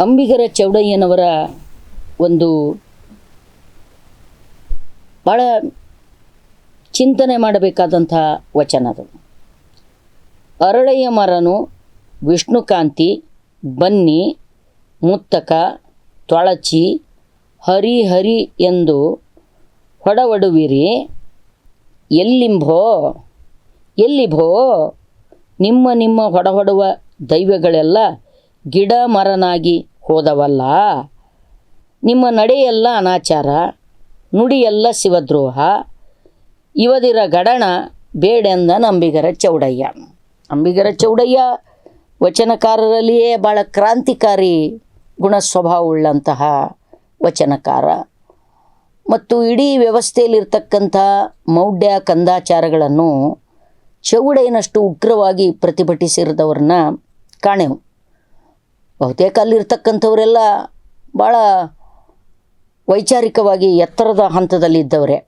ಅಂಬಿಗರ ಚೌಡಯ್ಯನವರ ಒಂದು ಭಾಳ ಚಿಂತನೆ ಮಾಡಬೇಕಾದಂಥ ವಚನ ಅದು. ಅರಳಯ್ಯ ಮರನು ವಿಷ್ಣುಕಾಂತಿ, ಬನ್ನಿ, ಮುತ್ತಕ ತೊಳಚಿ ಹರಿ ಹರಿ ಎಂದು ಹೊಡವಡುವಿರಿ. ಎಲ್ಲಿಂಭೋ, ಎಲ್ಲಿಭೋ, ನಿಮ್ಮ ನಿಮ್ಮ ಹೊಡಹೊಡುವ ದೈವಗಳೆಲ್ಲ ಗಿಡ ಮರನಾಗಿ ಹೋದವಲ್ಲ? ನಿಮ್ಮ ನಡೆಯೆಲ್ಲ ಅನಾಚಾರ, ನುಡಿಯೆಲ್ಲ ಶಿವದ್ರೋಹ, ಇವದಿರ ಗಡಣ ಬೇಡೆಂದ ಅಂಬಿಗರ ಚೌಡಯ್ಯ. ಅಂಬಿಗರ ಚೌಡಯ್ಯ ವಚನಕಾರರಲ್ಲಿಯೇ ಭಾಳ ಕ್ರಾಂತಿಕಾರಿ ಗುಣ ಸ್ವಭಾವವುಳ್ಳಂತಹ ವಚನಕಾರ. ಮತ್ತು ಇಡೀ ವ್ಯವಸ್ಥೆಯಲ್ಲಿರ್ತಕ್ಕಂಥ ಮೌಢ್ಯ ಕಂದಾಚಾರಗಳನ್ನು ಚೌಡಯ್ಯನಷ್ಟು ಉಗ್ರವಾಗಿ ಪ್ರತಿಭಟಿಸಿರದವ್ರನ್ನ ಕಾಣೆವು. ಬಹುತೇಕ ಅಲ್ಲಿರ್ತಕ್ಕಂಥವರೆಲ್ಲ ಭಾಳ ವೈಚಾರಿಕವಾಗಿ ಎತ್ತರದ ಹಂತದಲ್ಲಿದ್ದವರೇ.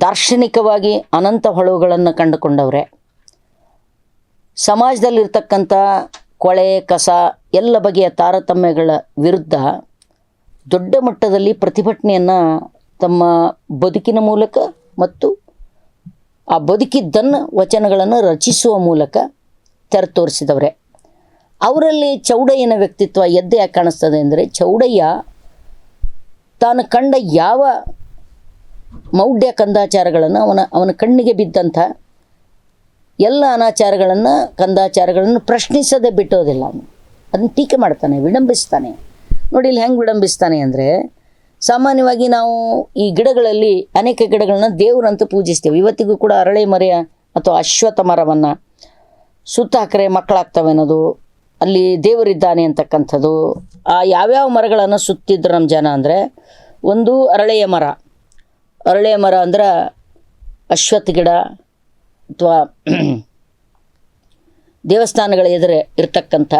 ದಾರ್ಶನಿಕವಾಗಿ ಅನಂತ ಹೊಳವುಗಳನ್ನು ಕಂಡುಕೊಂಡವ್ರೆ. ಸಮಾಜದಲ್ಲಿರ್ತಕ್ಕಂಥ ಕೊಳೆ, ಕಸ ಎಲ್ಲ ಬಗೆಯ ತಾರತಮ್ಯಗಳ ವಿರುದ್ಧ ದೊಡ್ಡ ಮಟ್ಟದಲ್ಲಿ ಪ್ರತಿಭಟನೆಯನ್ನು ತಮ್ಮ ಬದುಕಿನ ಮೂಲಕ ಮತ್ತು ಆ ಬದುಕಿದ್ದನ್ನು ವಚನಗಳನ್ನು ರಚಿಸುವ ಮೂಲಕ ತೆರೆ ತೋರಿಸಿದವ್ರೆ ಅವರಲ್ಲಿ ಚೌಡಯ್ಯನ ವ್ಯಕ್ತಿತ್ವ ಎದ್ದೆ ಯಾಕೆ ಕಾಣಿಸ್ತದೆ ಅಂದರೆ ಚೌಡಯ್ಯ ತಾನು ಕಂಡ ಯಾವ ಮೌಢ್ಯ ಕಂದಾಚಾರಗಳನ್ನು ಅವನ ಅವನ ಕಣ್ಣಿಗೆ ಬಿದ್ದಂಥ ಎಲ್ಲ ಅನಾಚಾರಗಳನ್ನು, ಕಂದಾಚಾರಗಳನ್ನು ಪ್ರಶ್ನಿಸದೆ ಬಿಟ್ಟೋದಿಲ್ಲ ಅವನು. ಅದನ್ನು ಟೀಕೆ ಮಾಡ್ತಾನೆ ವಿಡಂಬಿಸ್ತಾನೆ ನೋಡಿ ಇಲ್ಲಿ ಹೆಂಗೆ ವಿಡಂಬಿಸ್ತಾನೆ ಅಂದರೆ ಸಾಮಾನ್ಯವಾಗಿ ನಾವು ಈ ಗಿಡಗಳಲ್ಲಿ ಅನೇಕ ಗಿಡಗಳನ್ನ ದೇವರಂತ ಪೂಜಿಸ್ತೇವೆ. ಇವತ್ತಿಗೂ ಕೂಡ ಅರಳೆ ಮರೆಯ ಅಥವಾ ಅಶ್ವತ್ಥ ಮರವನ್ನು ಸುತ್ತ ಹಾಕರೆ ಮಕ್ಕಳಾಗ್ತವೆ ಅನ್ನೋದು ಅಲ್ಲಿ ದೇವರಿದ್ದಾನೆ ಅಂತಕ್ಕಂಥದ್ದು. ಆ ಯಾವ್ಯಾವ ಮರಗಳನ್ನು ಸುತ್ತಿದ್ರು ನಮ್ಮ ಜನ ಅಂದರೆ ಒಂದು ಅರಳೆಯ ಮರ. ಅರಳೆಯ ಮರ ಅಂದ್ರೆ ಅಶ್ವತ್ಥ ಗಿಡ ಅಥವಾ ದೇವಸ್ಥಾನಗಳ ಎದುರೆ ಇರತಕ್ಕಂಥ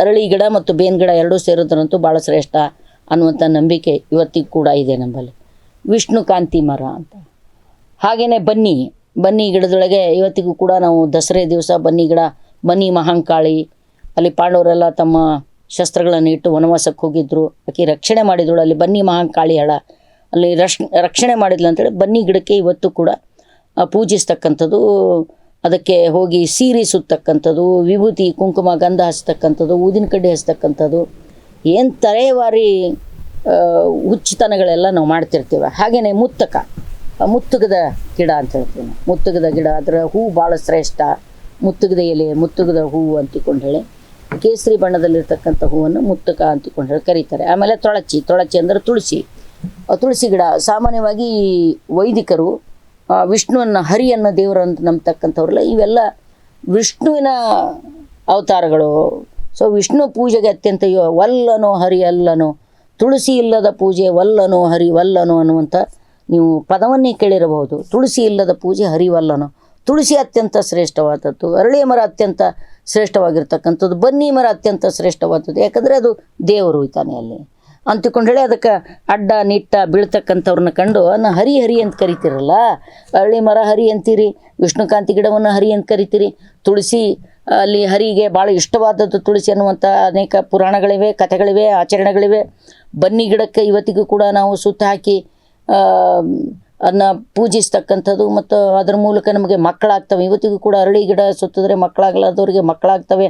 ಅರಳಿ ಗಿಡ ಮತ್ತು ಬೇನ್ ಗಿಡ ಎರಡೂ ಸೇರೋದ್ರಂತೂ ಭಾಳ ಶ್ರೇಷ್ಠ ಅನ್ನುವಂಥ ನಂಬಿಕೆ ಇವತ್ತಿಗೂ ಕೂಡ ಇದೆ ನಮ್ಮಲ್ಲಿ. ವಿಷ್ಣುಕಾಂತಿ ಮರ ಅಂತ. ಹಾಗೆಯೇ ಬನ್ನಿ. ಬನ್ನಿ ಗಿಡದೊಳಗೆ ಇವತ್ತಿಗೂ ಕೂಡ ನಾವು ದಸರೆ ದಿವಸ ಬನ್ನಿ ಗಿಡ, ಬನ್ನಿ ಮಹಾಂಕಾಳಿ ಅಲ್ಲಿ ಪಾಂಡವರೆಲ್ಲ ತಮ್ಮ ಶಸ್ತ್ರಗಳನ್ನು ಇಟ್ಟು ವನವಾಸಕ್ಕೆ ಹೋಗಿದ್ರು. ಆಕೆ ರಕ್ಷಣೆ ಮಾಡಿದಳು. ಅಲ್ಲಿ ಬನ್ನಿ ಮಹಾಂಕಾಳಿ ಹಳ ಅಲ್ಲಿ ರಕ್ಷ, ರಕ್ಷಣೆ ಮಾಡಿದ್ಲು ಅಂತೇಳಿ ಬನ್ನಿ ಗಿಡಕ್ಕೆ ಇವತ್ತು ಕೂಡ ಪೂಜಿಸ್ತಕ್ಕಂಥದ್ದು, ಅದಕ್ಕೆ ಹೋಗಿ ಸೀರೆ ಸುತ್ತಕ್ಕಂಥದ್ದು, ವಿಭೂತಿ, ಕುಂಕುಮ, ಗಂಧ ಹಚ್ತಕ್ಕಂಥದ್ದು, ಊದಿನ ಕಡ್ಡಿ ಹಚ್ತಕ್ಕಂಥದ್ದು, ಏನು ತಲೆವಾರಿ ಹುಚ್ಚುತನಗಳೆಲ್ಲ ನಾವು ಮಾಡ್ತಿರ್ತೀವಿ. ಹಾಗೆಯೇ ಮುತ್ತಕ. ಮುತ್ತುಗದ ಗಿಡ ಅಂತ ಹೇಳ್ತೀವಿ ನಾವು. ಮುತ್ತುಗದ ಗಿಡ, ಅದರ ಹೂ ಭಾಳ ಶ್ರೇಷ್ಠ. ಮುತ್ತುಗದ ಎಲೆ, ಮುತ್ತುಗದ ಹೂವು ಅಂತಿಕೊಂಡು ಹೇಳಿ. ಕೇಸರಿ ಬಣ್ಣದಲ್ಲಿರ್ತಕ್ಕಂಥ ಹೂವನ್ನು ಮುತ್ತಕ ಅಂತಿಕೊಂಡು ಕರೀತಾರೆ. ಆಮೇಲೆ ತೊಳಚಿ ತೊಳಚಿ ಅಂದರೆ ತುಳಸಿ. ತುಳಸಿ ಗಿಡ, ಸಾಮಾನ್ಯವಾಗಿ ವೈದಿಕರು ವಿಷ್ಣುವನ್ನು, ಹರಿಯನ್ನು ದೇವರು ಅಂತ ನಂಬ್ತಕ್ಕಂಥವ್ರಲ್ಲ, ಇವೆಲ್ಲ ವಿಷ್ಣುವಿನ ಅವತಾರಗಳು. ಸೊ ವಿಷ್ಣು ಪೂಜೆಗೆ ಅತ್ಯಂತ ವಲ್ಲನೋ ಹರಿ ಅಲ್ಲನೋ, ತುಳಸಿ ಇಲ್ಲದ ಪೂಜೆ ವಲ್ಲನೋ ಹರಿ ವಲ್ಲನೋ ಅನ್ನುವಂಥ ನೀವು ಪದವನ್ನೇ ಕೇಳಿರಬಹುದು. ತುಳಸಿ ಇಲ್ಲದ ಪೂಜೆ ಹರಿವಲ್ಲನೋ ತುಳಸಿ ಅತ್ಯಂತ ಶ್ರೇಷ್ಠವಾದದ್ದು. ಅರಳಿಯ ಮರ ಅತ್ಯಂತ ಶ್ರೇಷ್ಠವಾಗಿರ್ತಕ್ಕಂಥದ್ದು. ಬನ್ನಿ ಮರ ಅತ್ಯಂತ ಶ್ರೇಷ್ಠವಾದದ್ದು. ಯಾಕಂದರೆ ಅದು ದೇವರು ಹೋಯ್ತಾನೆ ಅಲ್ಲಿ. ಅಂತಿಕೊಂಡು ಹೇಳಿ ಅದಕ್ಕೆ ಅಡ್ಡ, ನಿಟ್ಟ ಬೀಳ್ತಕ್ಕಂಥವ್ರನ್ನ ಕಂಡು, ಅನ್ನ ಹರಿ ಹರಿ ಅಂತ ಕರಿತೀರಲ್ಲ? ಅರಳಿ ಮರ ಹರಿ ಅಂತೀರಿ ವಿಷ್ಣುಕಾಂತಿ ಗಿಡವನ್ನು ಹರಿ ಅಂತ ಕರಿತೀರಿ. ತುಳಸಿ, ಅಲ್ಲಿ ಹರಿಗೆ ಭಾಳ ಇಷ್ಟವಾದದ್ದು ತುಳಸಿ ಅನ್ನುವಂಥ ಅನೇಕ ಪುರಾಣಗಳಿವೆ, ಕಥೆಗಳಿವೆ, ಆಚರಣೆಗಳಿವೆ. ಬನ್ನಿ ಗಿಡಕ್ಕೆ ಇವತ್ತಿಗೂ ಕೂಡ ನಾವು ಸುತ್ತ ಹಾಕಿ ಆ, ಅದನ್ನ ಪೂಜಿಸ್ತಕ್ಕಂಥದ್ದು ಮತ್ತು ಅದ್ರ ಮೂಲಕ ನಮಗೆ ಮಕ್ಕಳಾಗ್ತವೆ. ಇವತ್ತಿಗೂ ಕೂಡ ಅರಳಿ ಗಿಡ ಸುತ್ತಿದ್ರೆ ಮಕ್ಕಳಾಗಲಾದವ್ರಿಗೆ ಮಕ್ಕಳಾಗ್ತವೆ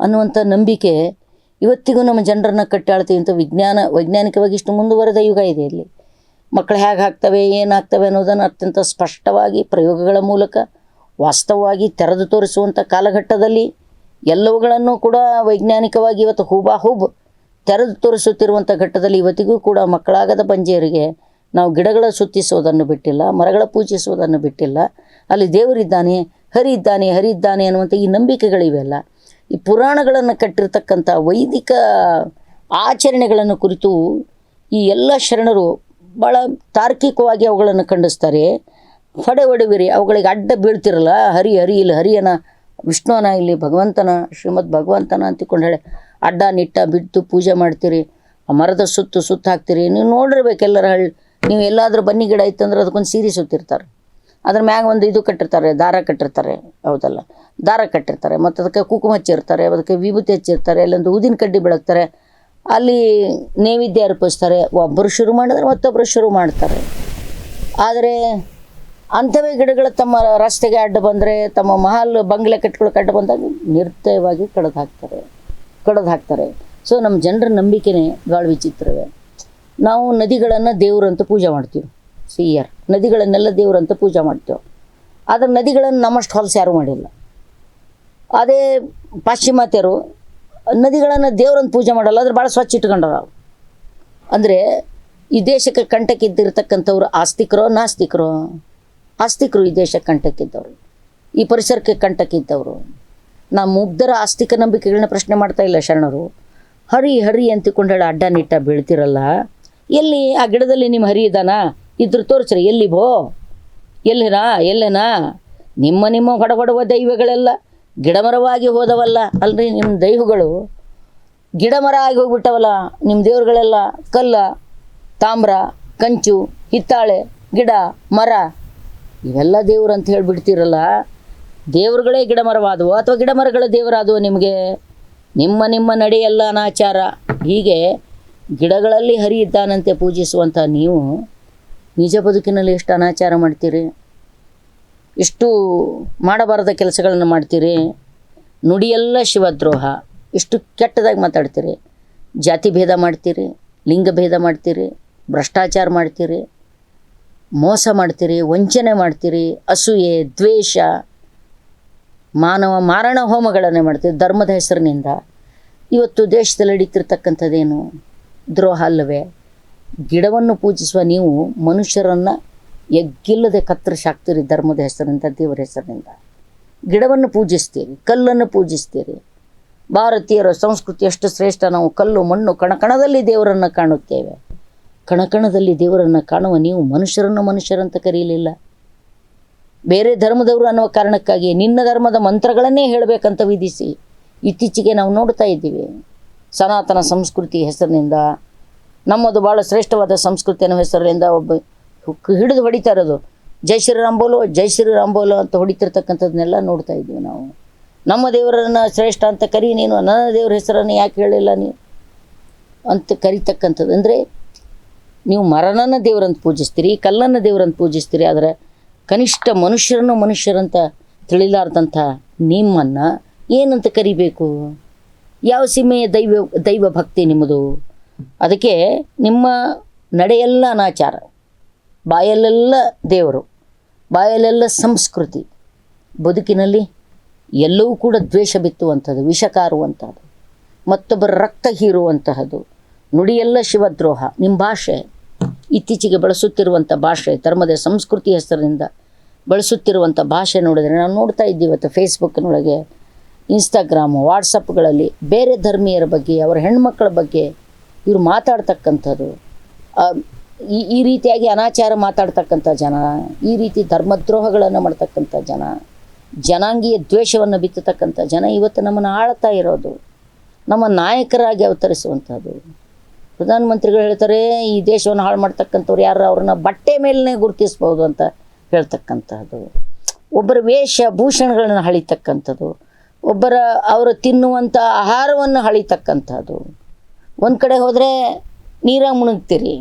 ಅನ್ನುವಂಥ ನಂಬಿಕೆ ಇವತ್ತಿಗೂ ನಮ್ಮ ಜನರನ್ನ ಕಟ್ಟಾಳ್ತೀವಿ ಅಂತ ವಿಜ್ಞಾನ ವೈಜ್ಞಾನಿಕವಾಗಿ ಇಷ್ಟು ಮುಂದುವರೆದ ಯುಗ ಇದೆ ಇಲ್ಲಿ. ಮಕ್ಕಳು ಹೇಗೆ ಆಗ್ತವೆ ಏನಾಗ್ತವೆ ಅನ್ನೋದನ್ನು ಅತ್ಯಂತ ಸ್ಪಷ್ಟವಾಗಿ ಪ್ರಯೋಗಗಳ ಮೂಲಕ ವಾಸ್ತವವಾಗಿ ತೆರೆದು ತೋರಿಸುವಂಥ ಕಾಲಘಟ್ಟದಲ್ಲಿ ಎಲ್ಲವುಗಳನ್ನು ಕೂಡ ವೈಜ್ಞಾನಿಕವಾಗಿ ಇವತ್ತು ಹೂಬಾ ಹೂಬ್ ತೆರೆದು ತೋರಿಸುತ್ತಿರುವಂಥ ಘಟ್ಟದಲ್ಲಿ ಇವತ್ತಿಗೂ ಕೂಡ ಮಕ್ಕಳಾಗದ ಬಂಜೆಯರಿಗೆ ನಾವು ಗಿಡಗಳ ಸುತ್ತಿಸುವುದನ್ನು ಬಿಟ್ಟಿಲ್ಲ, ಮರಗಳ ಪೂಜಿಸುವುದನ್ನು ಬಿಟ್ಟಿಲ್ಲ. ಅಲ್ಲಿ ದೇವರಿದ್ದಾನೆ ಹರಿ ಇದ್ದಾನೆ ಹರಿ ಇದ್ದಾನೆ ಅನ್ನುವಂಥ ಈ ನಂಬಿಕೆಗಳಿವೆಲ್ಲ. ಈ ಪುರಾಣಗಳನ್ನು ಕಟ್ಟಿರ್ತಕ್ಕಂಥ ವೈದಿಕ ಆಚರಣೆಗಳನ್ನು ಕುರಿತು ಈ ಎಲ್ಲ ಶರಣರು ಭಾಳ ತಾರ್ಕಿಕವಾಗಿ ಅವುಗಳನ್ನು ಖಂಡಿಸ್ತಾರೆ. ಹೊಡೆ ಹೊಡೆವಿರಿ ಅವುಗಳಿಗೆ ಅಡ್ಡ ಬೀಳ್ತಿರಲ್ಲ, ಹರಿ ಹರಿ, ಇಲ್ಲಿ ಹರಿಯನ ವಿಷ್ಣುವನ ಇಲ್ಲಿ ಭಗವಂತನ, ಶ್ರೀಮದ್ ಭಗವಂತನ ಅಂತಿಕೊಂಡು ಹೇಳಿ, ಅಡ್ಡ ನಿಟ್ಟ ಬಿಟ್ಟು ಪೂಜೆ ಮಾಡ್ತೀರಿ, ಆ ಮರದ ಸುತ್ತು ಸುತ್ತು ಹಾಕ್ತೀರಿ ನೀವು ನೋಡಿರ್ಬೇಕು ಎಲ್ಲರ ಹಳ್ಳಿ. ನೀವು ಎಲ್ಲಾದರೂ ಬನ್ನಿ ಗಿಡ ಇತ್ತಂದ್ರೆ ಅದಕ್ಕೊಂದು ಸೀರೆ ಸುತ್ತಿರ್ತಾರೆ. ಅದ್ರ ಮ್ಯಾಗ ಒಂದು ಇದು ಕಟ್ಟಿರ್ತಾರೆ, ದಾರ ಕಟ್ಟಿರ್ತಾರೆ, ಹೌದಲ್ಲ? ದಾರ ಕಟ್ಟಿರ್ತಾರೆ, ಮತ್ತು ಅದಕ್ಕೆ ಕುಕುಮ ಹಚ್ಚಿರ್ತಾರೆ, ಅದಕ್ಕೆ ವಿಭೂತಿ ಹಚ್ಚಿರ್ತಾರೆ, ಅಲ್ಲೊಂದು ಊದಿನ ಕಡ್ಡಿ ಬೆಳಗ್ತಾರೆ. ಅಲ್ಲಿ ನೈವೇದ್ಯ ಅರ್ಪಿಸ್ತಾರೆ ಒಬ್ಬರು ಶುರು ಮಾಡಿದ್ರೆ ಮತ್ತೊಬ್ಬರು ಶುರು ಮಾಡ್ತಾರೆ. ಆದರೆ ಅಂಥವೇ ಗಿಡಗಳು ತಮ್ಮ ರಸ್ತೆಗೆ ಅಡ್ಡ ಬಂದರೆ, ತಮ್ಮ ಮಹಲ್ ಬಂಗ್ಲೆ ಕಟ್ಕೊಳಕ್ಕೆ ಅಡ್ಡ ಬಂದಾಗ ನಿರ್ದಯವಾಗಿ ಕಡ್ದು ಹಾಕ್ತಾರೆ ಕಡ್ದು ಹಾಕ್ತಾರೆ. ಸೊ, ನಮ್ಮ ಜನರ ನಂಬಿಕೆನೇ ಭಾಳ ವಿಚಿತ್ರವೇ. ನಾವು ನದಿಗಳನ್ನು ದೇವ್ರಂತ ಪೂಜೆ ಮಾಡ್ತೀವಿ. ಸಿ ಆರ್ ನದಿಗಳನ್ನೆಲ್ಲ ದೇವ್ರಂತ ಪೂಜೆ ಮಾಡ್ತೇವೆ. ಆದರೆ ನದಿಗಳನ್ನು ನಮ್ಮಷ್ಟು ಹೊಲಸು ಯಾರೂ ಮಾಡಿಲ್ಲ. ಅದೇ ಪಾಶ್ಚಿಮಾತ್ಯರು ನದಿಗಳನ್ನು ದೇವ್ರಂತ ಪೂಜೆ ಮಾಡಲ್ಲ, ಆದರೆ ಭಾಳ ಸ್ವಚ್ಛ ಇಟ್ಕೊಂಡಾರ ಅಂದರೆ ಈ ದೇಶಕ್ಕೆ ಕಂಟಕ್ಕಿದ್ದಿರ್ತಕ್ಕಂಥವ್ರು ಆಸ್ತಿಕರೋ ನಾಸ್ತಿಕರೋ? ಆಸ್ತಿಕರು ಈ ದೇಶಕ್ಕೆ ಕಂಟಕ್ಕಿದ್ದವರು. ಈ ಪರಿಸರಕ್ಕೆ ಕಂಟಕ್ಕಿದ್ದವರು. ನಾ ಮುಗ್ಧರ ಆಸ್ತಿಕ ನಂಬಿಕೆಗಳನ್ನ ಪ್ರಶ್ನೆ ಮಾಡ್ತಾ ಇಲ್ಲ ಶರಣರು. ಹರಿ ಹರಿ ಹೇಳಿ ಅಡ್ಡ ನಿಟ್ಟ ಬೀಳ್ತಿರಲ್ಲ. ಎಲ್ಲಿ ಆ ಗಿಡದಲ್ಲಿ ನಿಮ್ಮ ಹರಿ ಇದ್ದಾನಾ ಇದ್ರ ತೋರಿಸ್ರಿ, ಎಲ್ಲಿ ಭೋ? ಎಲ್ಲಿನಾ ಎಲ್ಲೇನಾ ನಿಮ್ಮ ನಿಮ್ಮ ಹೊಡಹೊಡುವ ದೈವಗಳೆಲ್ಲ ಗಿಡಮರವಾಗಿ ಹೋದವಲ್ಲ ಅಲ್ರಿ ನಿಮ್ಮ ದೈವಗಳು? ಗಿಡಮರ ಆಗಿ ಹೋಗ್ಬಿಟ್ಟವಲ್ಲ ನಿಮ್ಮ ದೇವ್ರುಗಳೆಲ್ಲ? ಕಲ್ಲ, ತಾಮ್ರ, ಕಂಚು, ಹಿತ್ತಾಳೆ, ಗಿಡ, ಮರ, ಇವೆಲ್ಲ ದೇವ್ರು ಅಂತ ಹೇಳಿಬಿಡ್ತೀರಲ್ಲ? ದೇವ್ರುಗಳೇ ಗಿಡಮರವಾದವು ಅಥವಾ ಗಿಡಮರಗಳ ದೇವರಾದವು ನಿಮಗೆ? ನಿಮ್ಮ ನಿಮ್ಮ ನಡೆಯೆಲ್ಲ ಅನಾಚಾರ. ಹೀಗೆ ಗಿಡಗಳಲ್ಲಿ ಹರಿ ಇದ್ದಾನಂತೆ ಪೂಜಿಸುವಂಥ ನೀವು ನಿಜ ಬದುಕಿನಲ್ಲಿ ಎಷ್ಟು ಅನಾಚಾರ ಮಾಡ್ತೀರಿ? ಇಷ್ಟು ಮಾಡಬಾರದ ಕೆಲಸಗಳನ್ನು ಮಾಡ್ತೀರಿ? ನುಡಿಯೆಲ್ಲ ಶಿವದ್ರೋಹ. ಇಷ್ಟು ಕೆಟ್ಟದಾಗಿ ಮಾತಾಡ್ತೀರಿ? ಜಾತಿ ಭೇದ ಮಾಡ್ತೀರಿ? ಲಿಂಗ ಭೇದ ಮಾಡ್ತೀರಿ? ಭ್ರಷ್ಟಾಚಾರ ಮಾಡ್ತೀರಿ? ಮೋಸ ಮಾಡ್ತೀರಿ? ವಂಚನೆ ಮಾಡ್ತೀರಿ? ಅಸೂಯೆ, ದ್ವೇಷ, ಮಾನವ, ಮಾರಣ ಹೋಮಗಳನ್ನೇ ಮಾಡ್ತೀರಿ ಧರ್ಮದ ಹೆಸರಿನಿಂದ. ಇವತ್ತು ದೇಶದಲ್ಲಿ ನಡೀತಿರ್ತಕ್ಕಂಥದ್ದೇನು ದ್ರೋಹ ಅಲ್ಲವೇ? ಗಿಡವನ್ನು ಪೂಜಿಸುವ ನೀವು ಮನುಷ್ಯರನ್ನು ಎಗ್ಗಿಲ್ಲದೆ ಕತ್ತರಿಸಿ ಹಾಕ್ತೀರಿ ಧರ್ಮದ ಹೆಸರಿಂದ ದೇವರ ಹೆಸರಿನಿಂದ. ಗಿಡವನ್ನು ಪೂಜಿಸ್ತೀರಿ, ಕಲ್ಲನ್ನು ಪೂಜಿಸ್ತೀರಿ. ಭಾರತೀಯರ ಸಂಸ್ಕೃತಿ ಎಷ್ಟು ಶ್ರೇಷ್ಠ, ನಾವು ಕಲ್ಲು, ಮಣ್ಣು, ಕಣಕಣದಲ್ಲಿ ದೇವರನ್ನು ಕಾಣುತ್ತೇವೆ. ಕಣಕಣದಲ್ಲಿ ದೇವರನ್ನು ಕಾಣುವ ನೀವು ಮನುಷ್ಯರನ್ನು ಮನುಷ್ಯರಂತ ಕರೀಲಿಲ್ಲ. ಬೇರೆ ಧರ್ಮದವರು ಅನ್ನುವ ಕಾರಣಕ್ಕಾಗಿ ನಿನ್ನ ಧರ್ಮದ ಮಂತ್ರಗಳನ್ನೇ ಹೇಳಬೇಕಂತ ವಿಧಿಸಿ ಇತ್ತೀಚೆಗೆ ನಾವು ನೋಡ್ತಾ ಇದ್ದೀವಿ. ಸನಾತನ ಸಂಸ್ಕೃತಿ ಹೆಸರಿನಿಂದ, ನಮ್ಮದು ಭಾಳ ಶ್ರೇಷ್ಠವಾದ ಸಂಸ್ಕೃತಿ ಅನ್ನೋ ಹೆಸರಿನಿಂದ ಒಬ್ಬ ಹಿಡಿದು ಹೊಡಿತಾ ಇರೋದು. ಜೈ ಶ್ರೀರಾಮ್ ಬೋಲೋ, ಜೈ ಶ್ರೀರಾಮ್ ಬೋಲೋ ಅಂತ ಹೊಡಿತಿರ್ತಕ್ಕಂಥದ್ದನ್ನೆಲ್ಲ ನೋಡ್ತಾ ಇದ್ದೀವಿ ನಾವು. ನಮ್ಮ ದೇವರನ್ನು ಶ್ರೇಷ್ಠ ಅಂತ ಕರಿ ನೀನು, ನನ್ನ ದೇವರ ಹೆಸರನ್ನು ಯಾಕೆ ಹೇಳಿಲ್ಲ ನೀ ಅಂತ ಕರಿತಕ್ಕಂಥದ್ದು. ಅಂದರೆ ನೀವು ಮರನನ್ನು ದೇವರಂತ ಪೂಜಿಸ್ತೀರಿ, ಕಲ್ಲನ್ನು ದೇವರಂತ ಪೂಜಿಸ್ತೀರಿ, ಆದರೆ ಕನಿಷ್ಠ ಮನುಷ್ಯರನ್ನು ಮನುಷ್ಯರಂತ ತಿಳಿಲಾರ್ದಂಥ ನಿಮ್ಮನ್ನು ಏನಂತ ಕರಿಬೇಕು? ಯಾವ ಸೀಮೆಯ ದೈವ ದೈವ ಭಕ್ತಿ ನಿಮ್ಮದು? ಅದಕ್ಕೆ ನಿಮ್ಮ ನಡೆಯೆಲ್ಲ ಅನಾಚಾರ ಬಾಯಲ್ಲೆಲ್ಲ ದೇವರು ಬಾಯಲ್ಲೆಲ್ಲ ಸಂಸ್ಕೃತಿ, ಬದುಕಿನಲ್ಲಿ ಎಲ್ಲವೂ ಕೂಡ ದ್ವೇಷ ಬಿತ್ತುವಂಥದ್ದು ವಿಷ ಕಾರುವಂಥದ್ದು ಮತ್ತೊಬ್ಬರ ರಕ್ತ ಹೀರುವಂತಹದ್ದು, ನುಡಿಯೆಲ್ಲ ಶಿವದ್ರೋಹ, ನಿಮ್ಮ ಭಾಷೆ, ಇತ್ತೀಚೆಗೆ ಬಳಸುತ್ತಿರುವಂಥ ಭಾಷೆ, ಧರ್ಮದ ಸಂಸ್ಕೃತಿ ಹೆಸರಿನಿಂದ ಬಳಸುತ್ತಿರುವಂಥ ಭಾಷೆ ನೋಡಿದರೆ ನಾವು ನೋಡ್ತಾ ಇದ್ದೀವಿ ಇವತ್ತು ಫೇಸ್ಬುಕ್ನೊಳಗೆ ಇನ್ಸ್ಟಾಗ್ರಾಮು ವಾಟ್ಸಪ್ಗಳಲ್ಲಿ ಬೇರೆ ಧರ್ಮೀಯರ ಬಗ್ಗೆ, ಅವರ ಹೆಣ್ಮಕ್ಳ ಬಗ್ಗೆ ಇವರು ಮಾತಾಡ್ತಕ್ಕಂಥದ್ದು. ಈ ಈ ರೀತಿಯಾಗಿ ಅನಾಚಾರ ಮಾತಾಡ್ತಕ್ಕಂಥ ಜನ, ಈ ರೀತಿ ಧರ್ಮದ್ರೋಹಗಳನ್ನು ಮಾಡ್ತಕ್ಕಂಥ ಜನ, ಜನಾಂಗೀಯ ದ್ವೇಷವನ್ನು ಬಿತ್ತತಕ್ಕಂಥ ಜನ ಇವತ್ತು ನಮ್ಮನ್ನು ಆಳ್ತಾ ಇರೋದು, ನಮ್ಮ ನಾಯಕರಾಗಿ ಅವತರಿಸುವಂಥದ್ದು. ಪ್ರಧಾನಮಂತ್ರಿಗಳು ಹೇಳ್ತಾರೆ, ಈ ದೇಶವನ್ನು ಹಾಳು ಮಾಡ್ತಕ್ಕಂಥವ್ರು ಯಾರು ಅವ್ರನ್ನ ಬಟ್ಟೆ ಮೇಲೇ ಗುರುತಿಸ್ಬೋದು ಅಂತ ಹೇಳ್ತಕ್ಕಂಥದ್ದು. ಒಬ್ಬರ ವೇಷ ಭೂಷಣಗಳನ್ನು ಹಳಿತಕ್ಕಂಥದ್ದು. ಒಬ್ಬರ ಅವರು ತಿನ್ನುವಂಥ ಆಹಾರವನ್ನು ಹಳಿತಕ್ಕಂಥದ್ದು ಒಂದು ಕಡೆ ಹೋದರೆ ನೀರಾಗಿ ಮುಣುಗ್ತೀರಿ.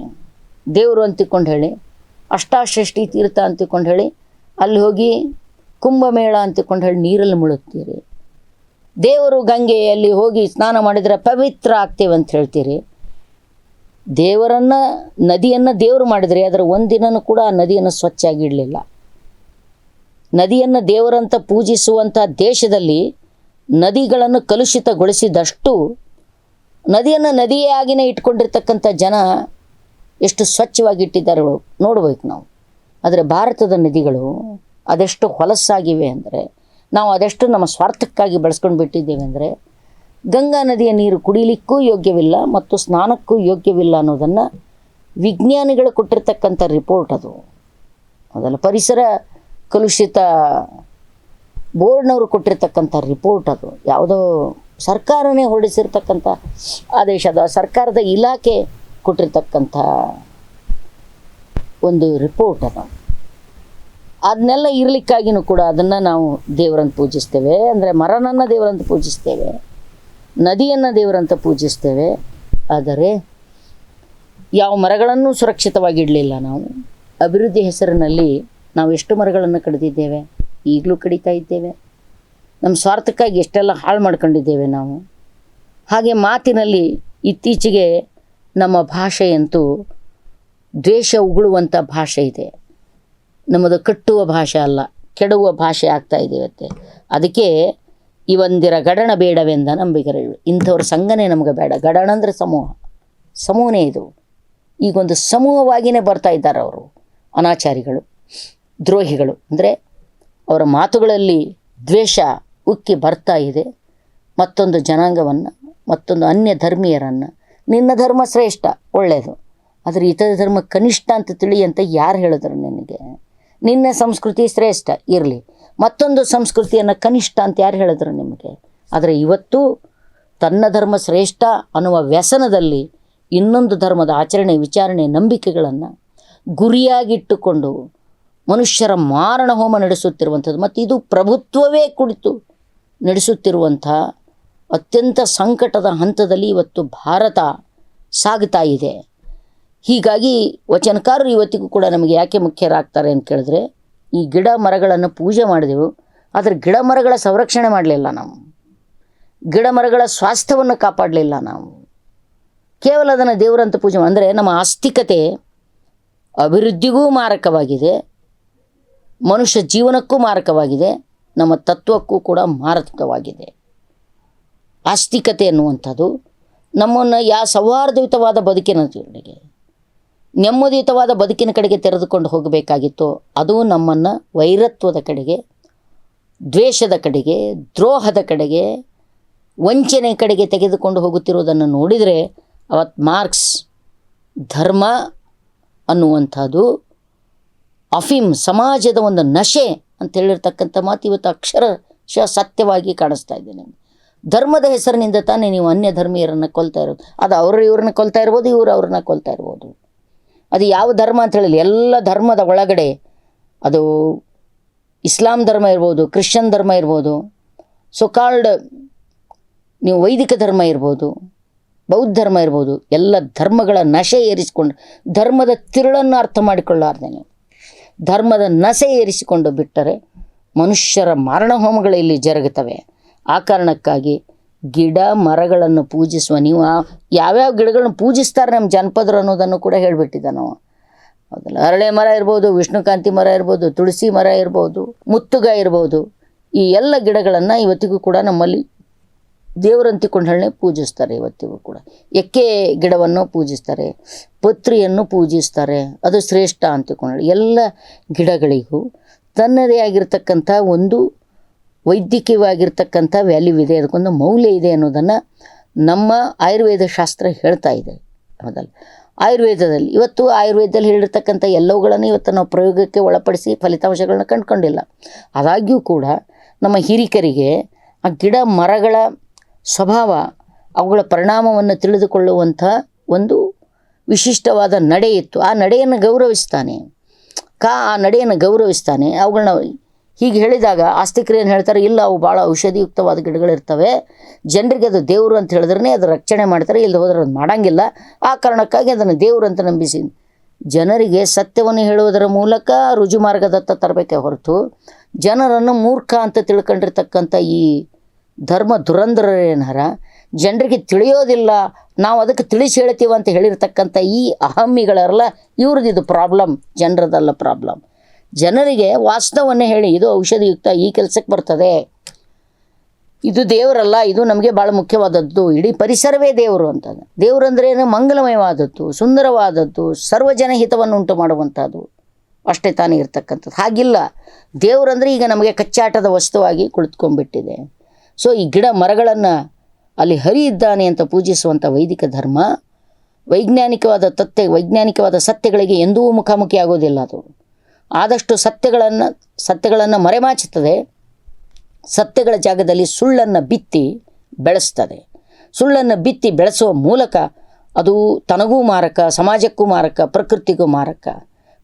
ದೇವರು ಅಂತಿಕೊಂಡು ಹೇಳಿ ಅಷ್ಟಾಷ್ಟಿ ತೀರ್ಥ ಅಂತಿಕೊಂಡು ಹೇಳಿ, ಅಲ್ಲಿ ಹೋಗಿ ಕುಂಭಮೇಳ ಅಂತಿಕೊಂಡು ಹೇಳಿ ನೀರಲ್ಲಿ ಮುಳುಗ್ತೀರಿ. ದೇವರು ಗಂಗೆಯಲ್ಲಿ ಹೋಗಿ ಸ್ನಾನ ಮಾಡಿದರೆ ಪವಿತ್ರ ಆಗ್ತೇವೆ ಅಂತ ಹೇಳ್ತೀರಿ. ದೇವರನ್ನು, ನದಿಯನ್ನು ದೇವರು ಮಾಡಿದರೆ ಅದರ ಒಂದಿನೂ ಕೂಡ ಆ ನದಿಯನ್ನು ಸ್ವಚ್ಛಾಗಿ ಇಡಲಿಲ್ಲ. ನದಿಯನ್ನು ದೇವರಂತ ಪೂಜಿಸುವಂಥ ದೇಶದಲ್ಲಿ ನದಿಗಳನ್ನು ಕಲುಷಿತಗೊಳಿಸಿದಷ್ಟು ನದಿಯನ್ನು ನದಿಯಾಗಿನೇ ಇಟ್ಕೊಂಡಿರ್ತಕ್ಕಂಥ ಜನ ಎಷ್ಟು ಸ್ವಚ್ಛವಾಗಿ ಇಟ್ಟಿದ್ದಾರೆ ನೋಡ್ಬೇಕು ನಾವು. ಆದರೆ ಭಾರತದ ನದಿಗಳು ಅದೆಷ್ಟು ಹೊಲಸಾಗಿವೆ ಅಂದರೆ, ನಾವು ಅದೆಷ್ಟು ನಮ್ಮ ಸ್ವಾರ್ಥಕ್ಕಾಗಿ ಬಳಸ್ಕೊಂಡು ಬಿಟ್ಟಿದ್ದೇವೆ ಅಂದರೆ, ಗಂಗಾ ನದಿಯ ನೀರು ಕುಡಿಲಿಕ್ಕೂ ಯೋಗ್ಯವಿಲ್ಲ ಮತ್ತು ಸ್ನಾನಕ್ಕೂ ಯೋಗ್ಯವಿಲ್ಲ ಅನ್ನೋದನ್ನು ವಿಜ್ಞಾನಿಗಳು ಕೊಟ್ಟಿರ್ತಕ್ಕಂಥ ರಿಪೋರ್ಟ್ ಅದು. ಅದಲ್ಲ ಪರಿಸರ ಕಲುಷಿತ ಬೋರ್ಡ್ನವರು ಕೊಟ್ಟಿರ್ತಕ್ಕಂಥ ರಿಪೋರ್ಟ್ ಅದು. ಯಾವುದೋ ಸರ್ಕಾರನೇ ಹೊರಡಿಸಿರ್ತಕ್ಕಂಥ ಆದೇಶ ಅದು ಸರ್ಕಾರದ ಇಲಾಖೆ ಕೊಟ್ಟಿರ್ತಕ್ಕಂಥ ಒಂದು ರಿಪೋರ್ಟ್ ಅದು. ಅದನ್ನೆಲ್ಲ ಇರಲಿಕ್ಕಾಗಿಯೂ ಕೂಡ ಅದನ್ನು ನಾವು ದೇವರಂತ ಪೂಜಿಸ್ತೇವೆ. ಅಂದರೆ ಮರನನ್ನು ದೇವರಂತ ಪೂಜಿಸ್ತೇವೆ. ನದಿಯನ್ನು ದೇವರಂತ ಪೂಜಿಸ್ತೇವೆ. ಆದರೆ ಯಾವ ಮರಗಳನ್ನು ಸುರಕ್ಷಿತವಾಗಿಡಲಿಲ್ಲ ನಾವು. ಅಭಿವೃದ್ಧಿ ಹೆಸರಿನಲ್ಲಿ ನಾವು ಎಷ್ಟು ಮರಗಳನ್ನು ಕಡಿದಿದ್ದೇವೆ? ಈಗಲೂ ಕಡಿತಾ ಇದ್ದೇವೆ. ನಮ್ಮ ಸ್ವಾರ್ಥಕ್ಕಾಗಿ ಎಷ್ಟೆಲ್ಲ ಹಾಳು ಮಾಡ್ಕೊಂಡಿದ್ದೇವೆ ನಾವು. ಹಾಗೆ ಮಾತಿನಲ್ಲಿ ಇತ್ತೀಚೆಗೆ ನಮ್ಮ ಭಾಷೆಯಂತೂ ದ್ವೇಷ ಉಗುಳುವಂಥ ಭಾಷೆ ಇದೆ. ನಮ್ಮದು ಕಟ್ಟುವ ಭಾಷೆ ಅಲ್ಲ ಕೆಡುವ ಭಾಷೆ ಆಗ್ತಾ ಇದೆ ಇವತ್ತೆ ಅದಕ್ಕೆ ಈ ಒಂದಿರ ಗಡಣ ಬೇಡವೆಂದ ನಂಬಿಗರಳು ಇಂಥವ್ರ ಸಂಘನೇ ನಮಗೆ ಬೇಡ. ಗಡಣ ಅಂದರೆ ಸಮೂಹ. ಸಮೂಹನೇ ಇದು. ಈಗೊಂದು ಸಮೂಹವಾಗಿಯೇ ಬರ್ತಾ ಇದ್ದಾರೆ ಅವರು. ಅನಾಚಾರಿಗಳು, ದ್ರೋಹಿಗಳು. ಅಂದರೆ ಅವರ ಮಾತುಗಳಲ್ಲಿ ದ್ವೇಷ ಉಕ್ಕಿ ಬರ್ತಾ ಇದೆ. ಮತ್ತೊಂದು ಜನಾಂಗವನ್ನು, ಮತ್ತೊಂದು ಅನ್ಯ ಧರ್ಮೀಯರನ್ನು. ನಿನ್ನ ಧರ್ಮ ಶ್ರೇಷ್ಠ, ಒಳ್ಳೆಯದು. ಆದರೆ ಇತರ ಧರ್ಮ ಕನಿಷ್ಠ ಅಂತ ತಿಳಿ ಅಂತ ಯಾರು ಹೇಳಿದ್ರು ನಿನಗೆ? ನಿನ್ನ ಸಂಸ್ಕೃತಿ ಶ್ರೇಷ್ಠ, ಇರಲಿ. ಮತ್ತೊಂದು ಸಂಸ್ಕೃತಿಯನ್ನು ಕನಿಷ್ಠ ಅಂತ ಯಾರು ಹೇಳಿದ್ರು ನಿಮಗೆ? ಆದರೆ ಇವತ್ತು ತನ್ನ ಧರ್ಮ ಶ್ರೇಷ್ಠ ಅನ್ನುವ ವ್ಯಸನದಲ್ಲಿ ಇನ್ನೊಂದು ಧರ್ಮದ ಆಚರಣೆ, ವಿಚಾರಣೆ, ನಂಬಿಕೆಗಳನ್ನು ಗುರಿಯಾಗಿಟ್ಟುಕೊಂಡು ಮನುಷ್ಯರ ಮಾರಣ ಹೋಮ ನಡೆಸುತ್ತಿರುವಂಥದ್ದು. ಮತ್ತು ಇದು ಪ್ರಭುತ್ವವೇ ಕುಳಿತು ನಡೆಸುತ್ತಿರುವಂಥ ಅತ್ಯಂತ ಸಂಕಟದ ಹಂತದಲ್ಲಿ ಇವತ್ತು ಭಾರತ ಸಾಗ್ತಾ ಇದೆ. ಹೀಗಾಗಿ ವಚನಕಾರರು ಇವತ್ತಿಗೂ ಕೂಡ ನಮಗೆ ಯಾಕೆ ಮುಖ್ಯರಾಗ್ತಾರೆ ಅಂತ ಕೇಳಿದ್ರೆ, ಈ ಗಿಡ ಮರಗಳನ್ನು ಪೂಜೆ ಮಾಡಿದೆವು, ಆದರೆ ಗಿಡ ಮರಗಳ ಸಂರಕ್ಷಣೆ ಮಾಡಲಿಲ್ಲ ನಾವು. ಗಿಡ ಮರಗಳ ಸ್ವಾಸ್ಥ್ಯವನ್ನು ಕಾಪಾಡಲಿಲ್ಲ ನಾವು. ಕೇವಲ ಅದನ್ನು ದೇವರಂತ ಪೂಜೆ ಅಂದರೆ ನಮ್ಮ ಆಸ್ತಿಕತೆ ಅಭಿವೃದ್ಧಿಗೂ ಮಾರಕವಾಗಿದೆ. ಮನುಷ್ಯ ಜೀವನಕ್ಕೂ ಮಾರಕವಾಗಿದೆ, ನಮ್ಮ ತತ್ವಕ್ಕೂ ಕೂಡ ಮಾರಕವಾಗಿದೆ. ಆಸ್ತಿಕತೆ ಅನ್ನುವಂಥದ್ದು ನಮ್ಮನ್ನು ಯಾ ಸೌಹಾರ್ದಯುತವಾದ ಬದುಕಿನ ಕಡೆಗೆ, ನೆಮ್ಮದಿಯುತವಾದ ಬದುಕಿನ ಕಡೆಗೆ ತೆರೆದುಕೊಂಡು ಹೋಗಬೇಕಾಗಿತ್ತು, ಅದು ನಮ್ಮನ್ನು ವೈರತ್ವದ ಕಡೆಗೆ, ದ್ವೇಷದ ಕಡೆಗೆ, ದ್ರೋಹದ ಕಡೆಗೆ, ವಂಚನೆ ಕಡೆಗೆ ತೆಗೆದುಕೊಂಡು ಹೋಗುತ್ತಿರುವುದನ್ನು ನೋಡಿದರೆ ಅವತ್ತು ಮಾರ್ಕ್ಸ್ ಧರ್ಮ ಅನ್ನುವಂಥದ್ದು ಅಫೀಮ್ ಸಮಾಜದ ಒಂದು ನಶೆ ಅಂತ ಹೇಳಿರ್ತಕ್ಕಂಥ ಮಾತು ಇವತ್ತು ಅಕ್ಷರಶಃ ಸತ್ಯವಾಗಿ ಕಾಣಿಸ್ತಾ ಇದೆ ನಿಮಗೆ. ಧರ್ಮದ ಹೆಸರಿನಿಂದ ತಾನೇ ನೀವು ಅನ್ಯ ಧರ್ಮೀಯರನ್ನು ಕೊಲ್ತಾ ಇರೋದು. ಅದು ಅವರು ಇವ್ರನ್ನ ಕೊಲ್ತಾ ಇರ್ಬೋದು, ಇವರು ಅವ್ರನ್ನ ಕೊಲ್ತಾ ಇರ್ಬೋದು. ಅದು ಯಾವ ಧರ್ಮ ಅಂತ ಹೇಳಿಲ್ಲ ಎಲ್ಲ ಧರ್ಮದ ಒಳಗಡೆ ಅದು ಇಸ್ಲಾಂ ಧರ್ಮ ಇರ್ಬೋದು, ಕ್ರಿಶ್ಚಿಯನ್ ಧರ್ಮ ಇರ್ಬೋದು ಸೊ ಕಾಲ್ಡ್ ನೀವು ವೈದಿಕ ಧರ್ಮ ಇರ್ಬೋದು, ಬೌದ್ಧ ಧರ್ಮ ಇರ್ಬೋದು, ಎಲ್ಲ ಧರ್ಮಗಳ ನಶೆ ಏರಿಸಿಕೊಂಡು ಧರ್ಮದ ತಿರುಳನ್ನು ಅರ್ಥ ಮಾಡಿಕೊಳ್ಳಾರ್ದೆ ನೀವು. ಧರ್ಮದ ನಸೆ ಏರಿಸಿಕೊಂಡು ಬಿಟ್ಟರೆ ಮನುಷ್ಯರ ಮರಣಹೋಮಗಳು ಇಲ್ಲಿ ಜರುಗುತ್ತವೆ. ಆ ಕಾರಣಕ್ಕಾಗಿ ಗಿಡ ಮರಗಳನ್ನು ಪೂಜಿಸುವ ನೀವು ಯಾವ್ಯಾವ ಗಿಡಗಳನ್ನು ಪೂಜಿಸ್ತಾರೆ ನಮ್ಮ ಜನಪದರು ಅನ್ನೋದನ್ನು ಕೂಡ ಹೇಳಿಬಿಟ್ಟಿದ್ದ ನಾವು ಹೌದಲ್ಲ ಅರಳೆ ಮರ ಇರ್ಬೋದು, ವಿಷ್ಣುಕಾಂತಿ ಮರ ಇರ್ಬೋದು, ತುಳಸಿ ಮರ ಇರ್ಬೋದು, ಮುತ್ತುಗ ಇರ್ಬೋದು, ಈ ಎಲ್ಲ ಗಿಡಗಳನ್ನು ಇವತ್ತಿಗೂ ಕೂಡ ನಮ್ಮಲ್ಲಿ ದೇವರಂತಿಕೊಂಡಳ್ಳೆ ಪೂಜಿಸ್ತಾರೆ ಇವತ್ತಿಗೂ ಕೂಡ. ಎಕ್ಕೆ ಗಿಡವನ್ನು ಪೂಜಿಸ್ತಾರೆ, ಪತ್ರಿಯನ್ನು ಪೂಜಿಸ್ತಾರೆ, ಅದು ಶ್ರೇಷ್ಠ ಅಂತಿಕೊಂಡಳು ಎಲ್ಲ ಗಿಡಗಳಿಗೂ ತನ್ನದೇ ಆಗಿರತಕ್ಕಂಥ ಒಂದು ವೈದ್ಯಕೀಯವಾಗಿರ್ತಕ್ಕಂಥ ವ್ಯಾಲ್ಯೂ ಇದೆ, ಅದಕ್ಕೊಂದು ಮೌಲ್ಯ ಇದೆ ಅನ್ನೋದನ್ನು ನಮ್ಮ ಆಯುರ್ವೇದ ಶಾಸ್ತ್ರ ಹೇಳ್ತಾ ಇದೆ. ಹೌದಲ್ಲ? ಆಯುರ್ವೇದದಲ್ಲಿ, ಇವತ್ತು ಆಯುರ್ವೇದದಲ್ಲಿ ಹೇಳಿರ್ತಕ್ಕಂಥ ಎಲ್ಲವುಗಳನ್ನು ಇವತ್ತು ನಾವು ಪ್ರಯೋಗಕ್ಕೆ ಒಳಪಡಿಸಿ ಫಲಿತಾಂಶಗಳನ್ನ ಕಂಡುಕೊಂಡಿಲ್ಲ. ಆದಾಗ್ಯೂ ಕೂಡ ನಮ್ಮ ಹಿರಿಕರಿಗೆ ಆ ಗಿಡ ಮರಗಳ ಸ್ವಭಾವ, ಅವುಗಳ ಪರಿಣಾಮವನ್ನು ತಿಳಿದುಕೊಳ್ಳುವಂಥ ಒಂದು ವಿಶಿಷ್ಟವಾದ ನಡೆ ಇತ್ತು. ಆ ನಡೆಯನ್ನು ಗೌರವಿಸ್ತಾನೆ. ಕಾ ಆ ನಡೆಯನ್ನು ಗೌರವಿಸ್ತಾನೆ. ಅವುಗಳನ್ನ ಹೀಗೆ ಹೇಳಿದಾಗ ಆಸ್ತಿಕರು ಏನು ಹೇಳ್ತಾರೆ, ಇಲ್ಲ, ಅವು ಭಾಳ ಔಷಧಿಯುಕ್ತವಾದ ಗಿಡಗಳಿರ್ತವೆ. ಜನರಿಗೆ ಅದು ದೇವರು ಅಂತ ಹೇಳಿದ್ರೆ ಅದು ರಕ್ಷಣೆ ಮಾಡ್ತಾರೆ ಇಲ್ಲಿ ಹೋದ್ರೆ ಅದು ಮಾಡೋಂಗಿಲ್ಲ. ಆ ಕಾರಣಕ್ಕಾಗಿ ಅದನ್ನು ದೇವರು ಅಂತ ನಂಬಿಸಿ. ಜನರಿಗೆ ಸತ್ಯವನ್ನು ಹೇಳುವುದರ ಮೂಲಕ ರುಜು ಮಾರ್ಗದತ್ತ ತರಬೇಕೆ ಹೊರತು, ಜನರನ್ನು ಮೂರ್ಖ ಅಂತ ತಿಳ್ಕೊಂಡಿರ್ತಕ್ಕಂಥ ಈ ಧರ್ಮ ದುರಂಧರೇನಾರ ಜನರಿಗೆ ತಿಳಿಯೋದಿಲ್ಲ. ನಾವು ಅದಕ್ಕೆ ತಿಳಿಸಿ ಹೇಳ್ತೀವಿ ಅಂತ ಹೇಳಿರ್ತಕ್ಕಂಥ ಈ ಅಹಮ್ಮಿಗಳಲ್ಲ ಇವ್ರದ್ದು ಇದು ಪ್ರಾಬ್ಲಮ್, ಜನರದಲ್ಲ ಪ್ರಾಬ್ಲಮ್. ಜನರಿಗೆ ವಾಸ್ತವನ್ನೇ ಹೇಳಿ, ಇದು ಔಷಧಿಯುಕ್ತ ಈ ಕೆಲಸಕ್ಕೆ ಬರ್ತದೆ. ಇದು ದೇವರಲ್ಲ, ಇದು ನಮಗೆ ಭಾಳ ಮುಖ್ಯವಾದದ್ದು. ಇಡೀ ಪರಿಸರವೇ ದೇವರು ಅಂತಂದು. ದೇವರು ಅಂದ್ರೆ ಏನು? ಮಂಗಲಮಯವಾದದ್ದು, ಸುಂದರವಾದದ್ದು ಸರ್ವಜನ ಹಿತವನ್ನು ಉಂಟು ಮಾಡುವಂಥದ್ದು. ಅಷ್ಟೇ ತಾನೇ ಇರ್ತಕ್ಕಂಥದ್ದು. ಹಾಗಿಲ್ಲ. ದೇವರಂದರೆ ಈಗ ನಮಗೆ ಕಚ್ಚಾಟದ ವಸ್ತುವಾಗಿ ಕುಳಿತುಕೊಂಡ್ಬಿಟ್ಟಿದೆ. ಸೊ ಈ ಗಿಡ ಮರಗಳನ್ನು ಅಲ್ಲಿ ಹರಿ ಇದ್ದಾನೆ ಅಂತ ಪೂಜಿಸುವಂಥ ವೈದಿಕ ಧರ್ಮ, ವೈಜ್ಞಾನಿಕವಾದ ತತ್ವ, ವೈಜ್ಞಾನಿಕವಾದ ಸತ್ಯಗಳಿಗೆ ಎಂದೂ ಮುಖಾಮುಖಿ ಆಗೋದಿಲ್ಲ ಅದು. ಆದಷ್ಟು ಸತ್ಯಗಳನ್ನು ಸತ್ಯಗಳನ್ನು ಮರೆಮಾಚುತ್ತದೆ, ಸತ್ಯಗಳ ಜಾಗದಲ್ಲಿ ಸುಳ್ಳನ್ನು ಬಿತ್ತಿ ಬೆಳೆಸ್ತದೆ. ಸುಳ್ಳನ್ನು ಬಿತ್ತಿ ಬೆಳೆಸುವ ಮೂಲಕ ಅದು ತನಗೂ ಮಾರಕ, ಸಮಾಜಕ್ಕೂ ಮಾರಕ, ಪ್ರಕೃತಿಗೂ ಮಾರಕ.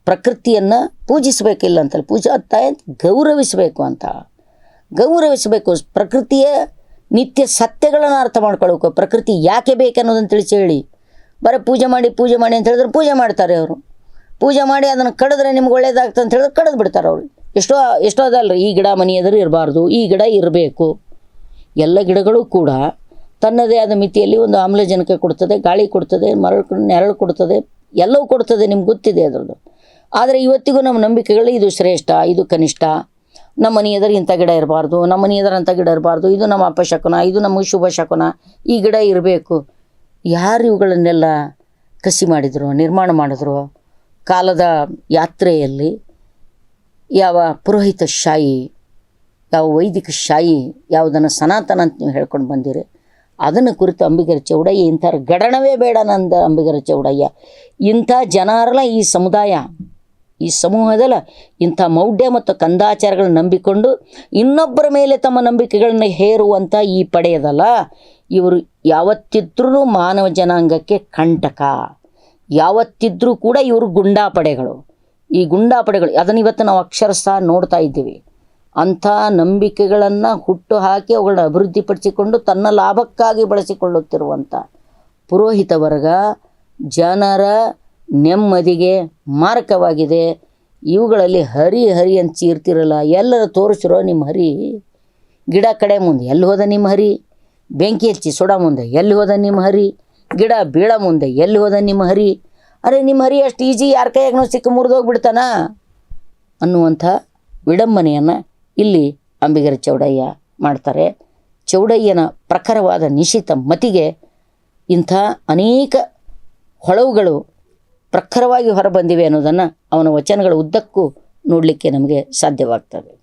ಪ್ರಕೃತಿಯನ್ನು ಪೂಜಿಸಬೇಕಿಲ್ಲ ಅಂತಲ್ಲ ಪೂಜಾ ಗೌರವಿಸಬೇಕು ಅಂತ ಗೌರವಿಸಬೇಕು. ಪ್ರಕೃತಿಯ ನಿತ್ಯ ಸತ್ಯಗಳನ್ನು ಅರ್ಥ ಮಾಡ್ಕೊಳ್ಬೇಕು. ಪ್ರಕೃತಿ ಯಾಕೆ ಬೇಕನ್ನೋದನ್ನು ತಿಳಿಸಿ ಹೇಳಿ. ಬರೀ ಪೂಜೆ ಮಾಡಿ ಪೂಜೆ ಮಾಡಿ ಅಂತ ಹೇಳಿದ್ರೆ ಪೂಜೆ ಮಾಡ್ತಾರೆ ಅವರು. ಪೂಜೆ ಮಾಡಿ ಅದನ್ನು ಕಡಿದ್ರೆ ನಿಮ್ಗೆ ಒಳ್ಳೇದಾಗ್ತದೆ ಅಂತ ಹೇಳಿದ್ರೆ ಕಡಿದು ಬಿಡ್ತಾರೆ ಅವರು. ಎಷ್ಟೋ ಎಷ್ಟೋ ಅದಲ್ರಿ, ಈ ಗಿಡ ಮನೆ ಎದುರು ಇರಬಾರ್ದು, ಈ ಗಿಡ ಇರಬೇಕು. ಎಲ್ಲ ಗಿಡಗಳು ಕೂಡ ತನ್ನದೇ ಆದ ಮಿತಿಯಲ್ಲಿ ಒಂದು ಆಮ್ಲಜನಕ ಕೊಡ್ತದೆ, ಗಾಳಿ ಕೊಡ್ತದೆ, ಮರಳು ನೆರಳು ಕೊಡ್ತದೆ, ಎಲ್ಲವೂ ಕೊಡ್ತದೆ, ನಿಮ್ಗೆ ಗೊತ್ತಿದೆ ಅದರದ್ದು. ಆದರೆ ಇವತ್ತಿಗೂ ನಮ್ಮ ನಂಬಿಕೆಗಳು ಇದು ಶ್ರೇಷ್ಠ, ಇದು ಕನಿಷ್ಠ. ನಮ್ಮ ಮನೆ ಎದುರು ಇಂಥ ಗಿಡ ಇರಬಾರ್ದು, ನಮ್ಮ ಮನೆ ಎದುರು ಅಂಥ ಗಿಡ ಇರಬಾರ್ದು, ಇದು ನಮ್ಮ ಅಪಶಕುನ ಇದು ನಮಗೆ ಶುಭ ಶಕುನ, ಈ ಗಿಡ ಇರಬೇಕು. ಯಾರು ಇವುಗಳನ್ನೆಲ್ಲ ಕಸಿ ಮಾಡಿದರು, ನಿರ್ಮಾಣ ಮಾಡಿದ್ರು? ಕಾಲದ ಯಾತ್ರೆಯಲ್ಲಿ ಯಾವ ಪುರೋಹಿತ ಶಾಯಿ, ಯಾವ ವೈದಿಕ ಶಾಯಿ, ಯಾವುದನ್ನು ಸನಾತನ ಅಂತ ನೀವು ಹೇಳ್ಕೊಂಡು ಬಂದಿರಿ, ಅದನ್ನು ಕುರಿತು ಅಂಬಿಗರ ಚೌಡಯ್ಯ ಇಂಥ ಗಡಣವೇ ಬೇಡ ನಂದ ಅಂಬಿಗರ ಚೌಡಯ್ಯ. ಇಂಥ ಜನರಲ್ಲ ಈ ಸಮುದಾಯ ಈ ಸಮೂಹದಲ್ಲ ಇಂಥ ಮೌಢ್ಯ ಮತ್ತು ಕಂದಾಚಾರಗಳನ್ನ ನಂಬಿಕೊಂಡು ಇನ್ನೊಬ್ಬರ ಮೇಲೆ ತಮ್ಮ ನಂಬಿಕೆಗಳನ್ನ ಹೇರುವಂಥ ಈ ಪಡೆಯದಲ್ಲ, ಇವರು ಯಾವತ್ತಿದ್ರೂ ಮಾನವ ಜನಾಂಗಕ್ಕೆ ಕಂಟಕ. ಯಾವತ್ತಿದ್ರೂ ಕೂಡ ಇವರು ಗುಂಡಾ ಪಡೆಗಳು. ಈ ಗುಂಡಾ ಪಡೆಗಳು, ಅದನ್ನು ಇವತ್ತು ನಾವು ಅಕ್ಷರಶಃ ನೋಡ್ತಾ ಇದ್ದೀವಿ. ಅಂಥ ನಂಬಿಕೆಗಳನ್ನು ಹುಟ್ಟು ಹಾಕಿ ಅವುಗಳನ್ನ ಅಭಿವೃದ್ಧಿಪಡಿಸಿಕೊಂಡು ತನ್ನ ಲಾಭಕ್ಕಾಗಿ ಬಳಸಿಕೊಳ್ಳುತ್ತಿರುವಂಥ ಪುರೋಹಿತ ವರ್ಗ, ಜನರ ನೆಮ್ಮದಿಗೆ ಮಾರಕವಾಗಿದೆ. ಇವುಗಳಲ್ಲಿ ಹರಿ ಹರಿ ಅಂತ ಚೀರ್ತಿರಲ್ಲ. ಎಲ್ಲರ ತೋರಿಸಿರೋ ನಿಮ್ಮ ಹರಿ ಗಿಡ ಕಡೆ ಮುಂದೆ, ಎಲ್ಲಿ ಹೋದ ನಿಮ್ಮ ಹರಿ? ಬೆಂಕಿ ಹಚ್ಚಿ ಸುಡ ಮುಂದೆ, ಎಲ್ಲಿ ಹೋದ ನಿಮ್ಮ ಹರಿ? ಗಿಡ ಬೀಳ ಮುಂದೆ, ಎಲ್ಲಿ ಹೋದ ನಿಮ್ಮ ಹರಿ? ಅರೆ, ನಿಮ್ಮ ಹರಿ ಅಷ್ಟು ಈಜಿ, ಯಾರ ಕೈಯಾಗನೂ ಸಿಕ್ಕ ಮುರಿದೋಗ್ಬಿಡ್ತಾನ ಅನ್ನುವಂಥ ವಿಡಂಬನೆಯನ್ನು ಇಲ್ಲಿ ಅಂಬಿಗರ ಚೌಡಯ್ಯ ಮಾಡ್ತಾರೆ. ಚೌಡಯ್ಯನ ಪ್ರಖರವಾದ ನಿಶಿತ ಮತಿಗೆ ಇಂಥ ಅನೇಕ ಹೊಳವುಗಳು ಪ್ರಖರವಾಗಿ ಹೊರಬಂದಿವೆ ಅನ್ನೋದನ್ನು ಅವನ ವಚನಗಳ ಉದ್ದಕ್ಕೂ ನೋಡಲಿಕ್ಕೆ ನಮಗೆ ಸಾಧ್ಯವಾಗ್ತದೆ.